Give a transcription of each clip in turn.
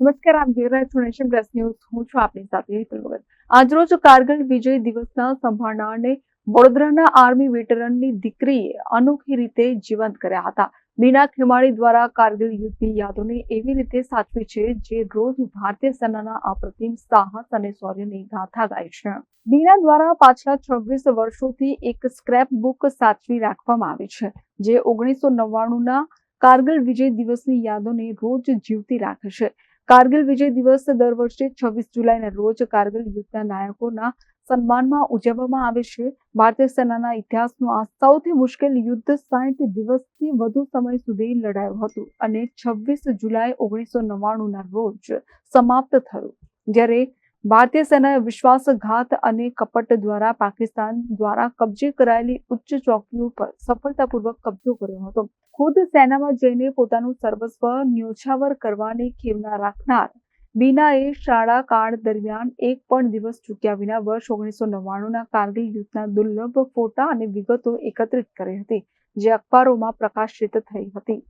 નમસ્કાર, આપ જોઈ રહ્યા છો નેશન પ્લસ ન્યૂઝ. હું છું આપની સાથે હેતલ ભગત આજરોજ કારગિલ વિજય દિવસના સંભાળનારને વડોદરાના આર્મી વેટરનની દીકરીએ અનોખી રીતે જીવંત કર્યા હતા. મીના ખેમાણી દ્વારા કારગિલ યુદ્ધની યાદોને એવી રીતે સાચવી છે જે રોજ ભારતીય સેનાના અપ્રતિમ સાહસ અને શૌર્યની ગાથા ગાય છે. મીના દ્વારા પાછલા છવ્વીસ વર્ષોથી એક સ્ક્રેપ બુક સાચવી રાખવામાં આવી છે, જે ઓગણીસો નવ્વાણુંના કારગિલ વિજય દિવસની યાદોને રોજ જીવતી રાખે છે. કારગિલ વિજય દિવસ દર વર્ષે છવ્વીસ જુલાઈના રોજ કારગિલ યુદ્ધના નાયકોના સન્માનમાં ઉજવવામાં આવે છે. ભારતીય સેનાના ઇતિહાસનું આ સૌથી મુશ્કેલ યુદ્ધ સાઠ દિવસથી વધુ સમય સુધી લડાયું હતું અને છવ્વીસ જુલાઈ ઓગણીસો નવ્વાણુંના રોજ સમાપ્ત થયું. જ્યારે ભારતીય સેનાએ વિશ્વાસઘાત અને કપટ દ્વારા પાકિસ્તાન દ્વારા કબજે કરાયેલી ઉચ્ચ ચોકીઓ પર સફળતાપૂર્વક કબજો કર્યો હતો. ખુદ સેનામાં જઈને પોતાનું સર્વસ્વ ન્યોછાવર કરવાની ખેવના રાખનાર બીનાએ શાળા કાળ દરમિયાન એક પણ દિવસ ચૂક્યા વિના વર્ષ ઓગણીસો નવ્વાણુંના કારગિલ યુદ્ધના દુર્લભ ફોટા અને વિગતો એકત્રિત કરી હતી, જે અખબારોમાં પ્રકાશિત થઈ હતી.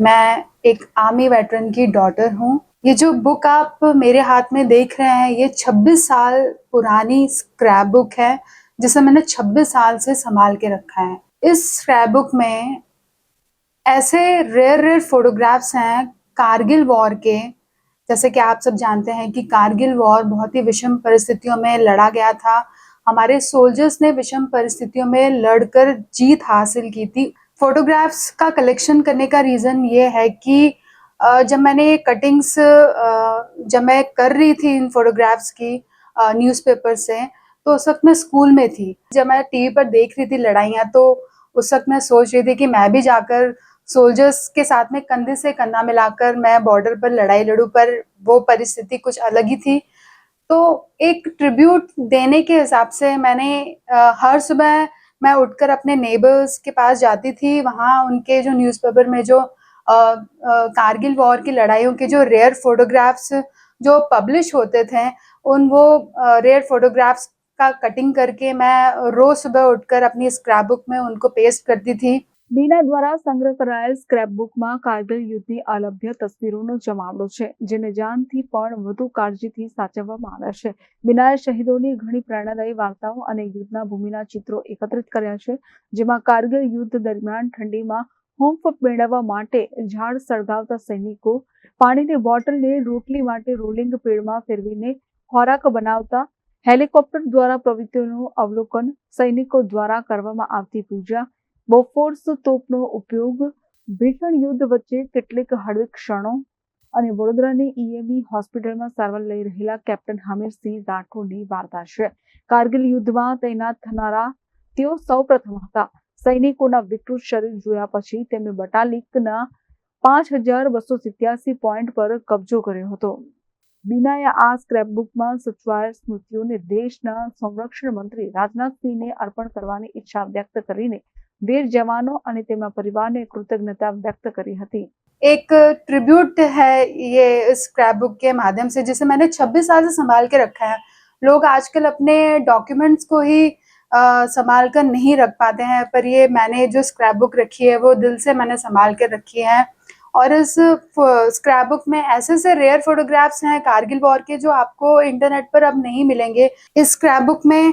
मैं एक आर्मी वेटरन की डॉटर हूँ। ये जो बुक आप मेरे हाथ में देख रहे हैं, ये 26 साल पुरानी स्क्रैप बुक है, जिसे मैंने 26 साल से संभाल के रखा है। इस स्क्रैप बुक में ऐसे रेयर रेयर फोटोग्राफ्स हैं कारगिल वॉर के। जैसे कि आप सब जानते हैं कि कारगिल वॉर बहुत ही विषम परिस्थितियों में लड़ा गया था। हमारे सोल्जर्स ने विषम परिस्थितियों में लड़कर जीत हासिल की थी। फोटोग्राफ्स का कलेक्शन करने का रीज़न ये है कि जब मैंने कटिंग्स जब मैं कर रही थी इन फोटोग्राफ्स की न्यूज़पेपर से तो उस वक्त मैं स्कूल में थी। जब मैं टीवी पर देख रही थी लड़ाइयाँ तो उस वक्त मैं सोच रही थी कि मैं भी जाकर सोल्जर्स के साथ में कंधे से कंधा मिलाकर मैं बॉर्डर पर लड़ाई लड़ूं, पर वो परिस्थिति कुछ अलग ही थी। तो एक ट्रिब्यूट देने के हिसाब से मैंने हर सुबह मैं उठकर अपने नेबर्स के पास जाती थी, वहाँ उनके जो न्यूज़पेपर में जो कारगिल वॉर की लड़ाइयों के जो रेयर फोटोग्राफ्स जो पब्लिश होते थे, उन वो रेयर फोटोग्राफ्स का कटिंग करके मैं रोज़ सुबह उठकर अपनी स्क्रैप बुक में उनको पेस्ट करती थी। બીના દ્વારા સંગ્રહ કરાયેલ સ્ક્રેપ કારગિલ યુદ્ધની અલભ્ય તસવીરોનો જમાવડો છે, જેને જાનથી પણ વધુ કાળજીથી સાચવવામાં આવ્યા છે. બીનાએ શહીદોની ઘણી પ્રેરણાદાયી વાર્તાઓ અને યુદ્ધના ભૂમિના ચિત્રો એકત્રિત કર્યા છે, જેમાં કારગિલ યુદ્ધ દરમિયાન ઠંડીમાં હોંફ મેળવવા માટે ઝાડ સળગાવતા સૈનિકો પાણીની બોટલને રોટલી માટે રોલિંગ પેડમાં ફેરવીને ખોરાક બનાવતા હેલિકોપ્ટર દ્વારા પ્રવૃત્તિઓનું અવલોકન સૈનિકો દ્વારા કરવામાં આવતી પૂજા બોફોર્સ તોપનો ઉપયોગ ભીષણ યુદ્ધ વચ્ચે કેટલીક હળવી ક્ષણો અને વડોદરાની ઈએમઈ હોસ્પિટલમાં સારવાર લઈ રહેલા કેપ્ટન હમીરસિંહ રાઠોડની વાર્તા છે. કારગિલ યુદ્ધમાં તૈનાત થનારા તેઓ સૌપ્રથમ હતા. સૈનિકોના વિકૃત શરીર જોયા પછી તેમણે બટાલિકના પાંચ હજાર બસો સિત્યાસી પોઈન્ટ પર કબજો કર્યો હતો. બીનાએ આ સ્ક્રેપબુકમાં સચવાયેલ સ્મૃતિઓને દેશના સંરક્ષણ મંત્રી રાજનાથસિંહને અર્પણ કરવાની ઈચ્છા વ્યક્ત કરીને વીર જવાનો અને તેમના પરિવારને કૃતજ્ઞતા વ્યક્ત કરી હતી एक ट्रिब्यूट है ये स्क्रैप बुक के माध्यम से जिसे मैंने 26 साल से संभाल के रखा है लोग आजकल अपने डॉक्यूमेंट्स को ही अ, संभाल कर नहीं रख पाते हैं पर ये मैंने जो स्क्रैप बुक रखी है वो दिल से मैंने संभाल कर रखी है और इस स्क्रैप बुक में ऐसे ऐसे रेयर फोटोग्राफ्स हैं कारगिल वॉर के जो आपको इंटरनेट पर अब नहीं मिलेंगे इस स्क्रैप बुक में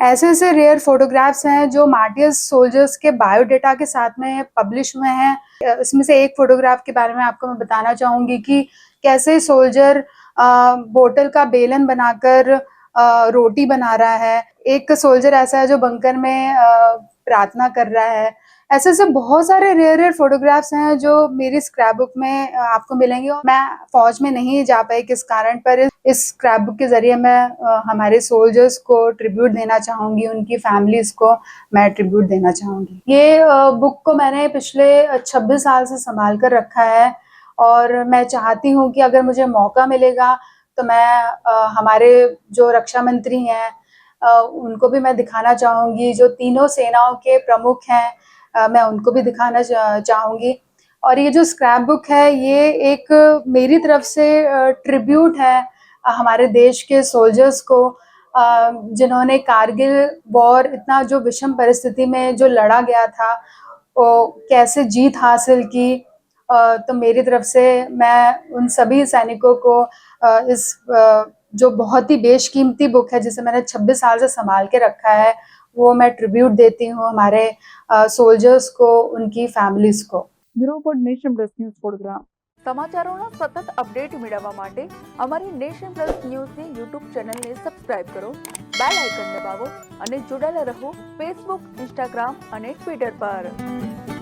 ऐसे ऐसे रेयर फोटोग्राफ्स हैं जो मार्टियस सोल्जर्स के बायोडेटा के साथ में पब्लिश हुए हैं। इसमें से एक फोटोग्राफ के बारे में आपको मैं बताना चाहूँगी कि कैसे सोल्जर बोतल का बेलन बनाकर रोटी बना रहा है। एक सोल्जर ऐसा है जो बंकर में प्रार्थना कर रहा है। ऐसे ऐसे बहुत सारे रेयर रेयर फोटोग्राफ्स हैं जो मेरी स्क्रैप बुक में आपको मिलेंगे और मैं फौज में नहीं जा पाई किस कारण पर इस- स्क्रैप बुक के ज़रिए मैं हमारे सोल्जर्स को ट्रिब्यूट देना चाहूँगी, उनकी फैमिलीज़ को मैं ट्रिब्यूट देना चाहूँगी। ये बुक को मैंने पिछले छब्बीस साल से संभाल कर रखा है और मैं चाहती हूँ कि अगर मुझे मौका मिलेगा तो मैं हमारे जो रक्षा मंत्री हैं उनको भी मैं दिखाना चाहूँगी, जो तीनों सेनाओं के प्रमुख हैं मैं उनको भी दिखाना चाहूँगी। और ये जो स्क्रैप बुक है, ये एक मेरी तरफ़ से ट्रिब्यूट है हमारे देश के सोल्जर्स को जिन्होंने कारगिल वॉर इतना जो विषम परिस्थिति में जो लड़ा गया था, वो कैसे जीत हासिल की तो मेरी तरफ़ से मैं उन सभी सैनिकों को इस जो बहुत ही बेशकीमती बुक है, जिसे मैंने 26 साल से संभाल के रखा है वो मैं ट्रिब्यूट देती हूँ हमारे सोल्जर्स को उनकी फैमिलीज को bureau for Nation Plus news Vadodara સમાચારોના સતત અપડેટ મેળવવા માટે અમારી નેશન પ્લસ ન્યૂઝની યુટ્યુબ ચેનલને સબસ્ક્રાઇબ કરો બેલ આઇકન દબાવો અને જોડાયેલા રહો ફેસબુક ઇન્સ્ટાગ્રામ અને ટ્વિટર પર